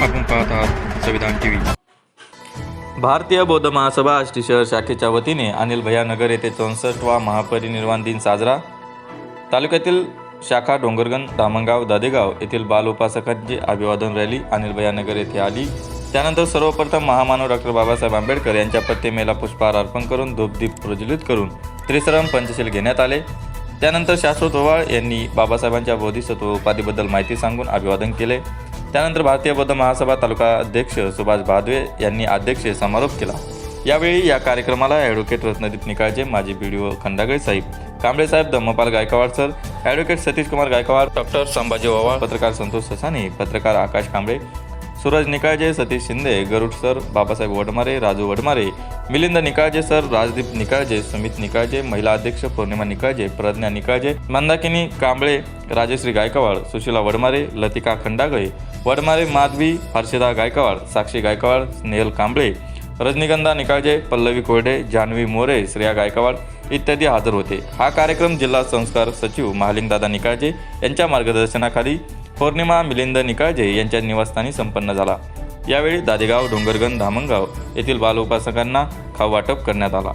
पाहत आहात. संविधान टी व्ही भारतीय बौद्ध महासभा आष्टी शहर शाखेच्या वतीने अनिल भैयानगर येथे चौसष्टवा महापरिनिर्वाण दिन साजरा. तालुक्यातील शाखा डोंगरगण धामणगाव दादेगाव येथील बाल उपासकांची अभिवादन रॅली अनिल भैयानगर येथे आली. त्यानंतर सर्वप्रथम महामानव डॉक्टर बाबासाहेब आंबेडकर यांच्या प्रतिमेला पुष्पहार अर्पण करून धूपदीप प्रज्वलित करून त्रिसरम पंचशील घेण्यात आले. त्यानंतर शाश्वत ओवाळ यांनी बाबासाहेबांच्या बोधिसत्व उपाधीबद्दल माहिती सांगून अभिवादन केले. त्यानंतर भारतीय बौद्ध महासभा तालुका अध्यक्ष सुभाष भादवे यांनी अध्यक्ष समारोप केला. यावेळी या कार्यक्रमाला ॲडव्होकेट रत्नदीप निकाळजे माजी B D Khandagale saheb Kamble saheb Dhammapal Gaikwad sir advocate Satish Kumar Gaikwad doctor Sambhaji Owal पत्रकार संतोष ससानी पत्रकार आकाश कांबळे सूरज निकाळजे सतीश शिंदे गरुड सर बाबासाहेब वडमारे राजू वडमारे मिलिंद निकाळजे सर राजदीप निकाळजे सुमित निकाळजे महिला अध्यक्ष पौर्णिमा निकाळजे प्रज्ञा निकाळजे मंदाकिनी कांबळे राजश्री गायकवाड सुशीला वडमारे लतिका खंडागळे वडमारे माधवी हर्षदा गायकवाड साक्षी गायकवाड स्नेहल कांबळे रजनीगंधा निकाळजे पल्लवी कोरडे जान्हवी मोरे श्रेया गायकवाड इत्यादी हजर होते. हा कार्यक्रम जिल्हा संस्कार सचिव महालिंगदादा निकाळजे यांच्या मार्गदर्शनाखाली पौर्णिमा मिलिंद निकाळजे यांच्या निवासस्थानी संपन्न झाला. यावेळी दादेगाव डोंगरगण धामणगाव येथील बाल उपासकांना खाऊ वाटप करण्यात आला.